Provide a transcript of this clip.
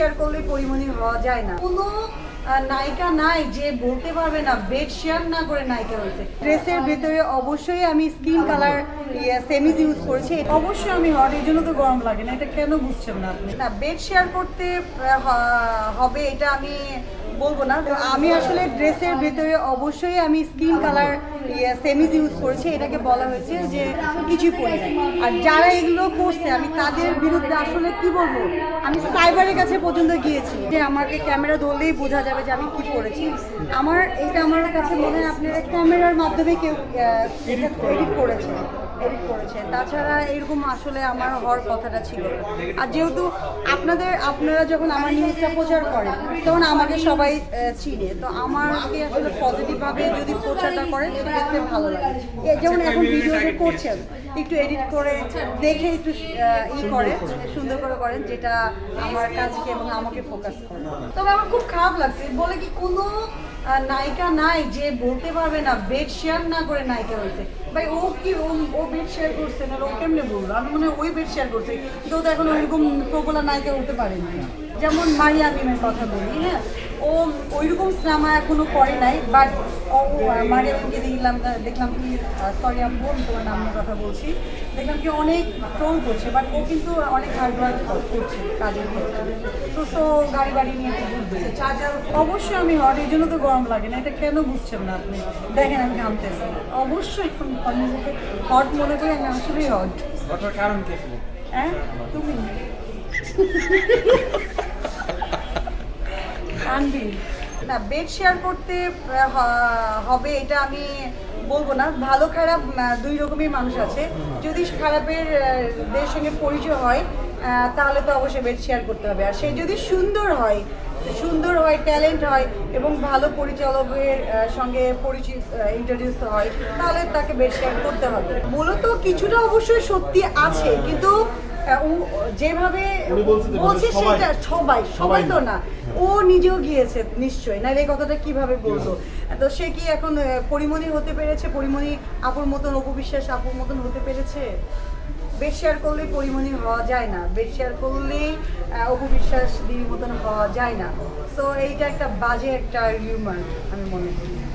Share করলে পরিমণি হওয়া যায় না। কোনো নায়িকা নাই যে বলতে পারবে না বেড শেয়ার না করে নায়িকা হয়েছে। ড্রেসের ভেতরে অবশ্যই আমি স্কিন কালার সেমিজ ইউজ করেছি। অবশ্যই আমি হট এই জন্য তো গরম লাগে না, এটা কেন বুঝছেন না আপনি? না বেড শেয়ার করতে হবে, এটা আমি বলব না। তো আমি আসলে ড্রেসের ভেতরে অবশ্যই আমি স্কিন কালার সেমিজ ইউজ করেছি। এটাকে বলা হয়েছে যে কিছু পরি আর যারা এগুলো করছে, আমি তাদের বিরুদ্ধে আসলে কি বলব? আমি সাইবারের কাছে পর্যন্ত গিয়েছি যে আমাকে ক্যামেরা ধরলেই বোঝা যাবে যে আমি কি করেছি আমার, এটা আমার কাছে মনে হয় আপনারা ক্যামেরার মাধ্যমে কেউ এডিট করেছে এডিট করেছে। তাছাড়া এরকম আসলে আমার হওয়ার কথাটা ছিল আর যেহেতু আপনাদের আপনারা যখন আমার নিউজটা প্রচার করেন তখন আমাকে সবাই চিনে। তো আমাকে আসলে পজিটিভভাবে যদি প্রচারটা করেন সেক্ষেত্রে ভালো লাগে। যেমন এখন ভিডিও যে করছেন একটু এডিট করে দেখে একটু ই করে সুন্দর করে। করেন যেটা আমার কাজকে এবং আমাকে ফোকাস করে। তবে আমার খুব খারাপ লাগছে। বলে কি কোনো নায়িকা নাই যে বলতে পারবে না বেড শেয়ার না করে নায়িকা হয়েছে। ভাই, ও কি ও ও বেড শেয়ার করছে না? ও কেমনে বলল? আমি মনে ওই বেড শেয়ার করছে। কিন্তু ও তো এখন ওইরকম প্রবলা নায়িকা হতে পারেনি যেমন মারিয়া মিমের কথা বলি হ্যাঁ? ও ওইরকম সিনেমা এখনও করে নাই বাট ও আহ, মারিয়া মিমকে দেখলাম দেখলাম কি সরি আমি বোন তোমার নামের কথা বলছি। দেখলাম কি অনেক ট্রোল করছে বাট ও কিন্তু অনেক হার্ড ওয়ার্ক করছে কাজের ক্ষেত্রে। তো তো গাড়ি বাড়ি নিয়ে একটু ঘুরতেছে চার্জার অবশ্যই আমি হট এই জন্য তো গরম লাগে না এটা কেন বুঝছেন না আপনি? দেখেন আমি ঘামতেছি। অবশ্যই নিজেকে হট মনে করি আমি আসলেই হট কারণ কি? হ্যাঁ? তুমি? কানবি না বেড শেয়ার করতে হবে এটা আমি বলব না। ভালো, খারাপ দুই রকমই মানুষ আছে। যদি খারাপের দের সঙ্গে পরিচয় হয় তাহলে তো অবশ্যই বেড শেয়ার করতে হবে। আর সে যদি সুন্দর হয় সুন্দর হয় ট্যালেন্ট হয় এবং ভালো পরিচালকের সঙ্গে পরিচিত ইন্ট্রোডিউস হয়, তাহলে তাকে বেড শেয়ার করতে হবে। মূলত কিছুটা অবশ্যই সত্যি আছে, কিন্তু যেভাবে বলছে সেটা সবাই। সবাই তো না। ও নিজেও গিয়েছে নিশ্চয়ই। নাহলে এই কথাটা কীভাবে বলতো তো সে কি এখন পরিমণি হতে পেরেছে? পরিমণি আপুর মতন অপবিশ্বাস আপুর মতন হতে পেরেছে? বেড শেয়ার করলে পরিমণি হওয়া যায় না। বেড শেয়ার করলেই আহ, অপবিশ্বাস দিদির মতন হওয়া যায় না। তো এইটা একটা বাজে একটা রিউমার আমি মনে করি।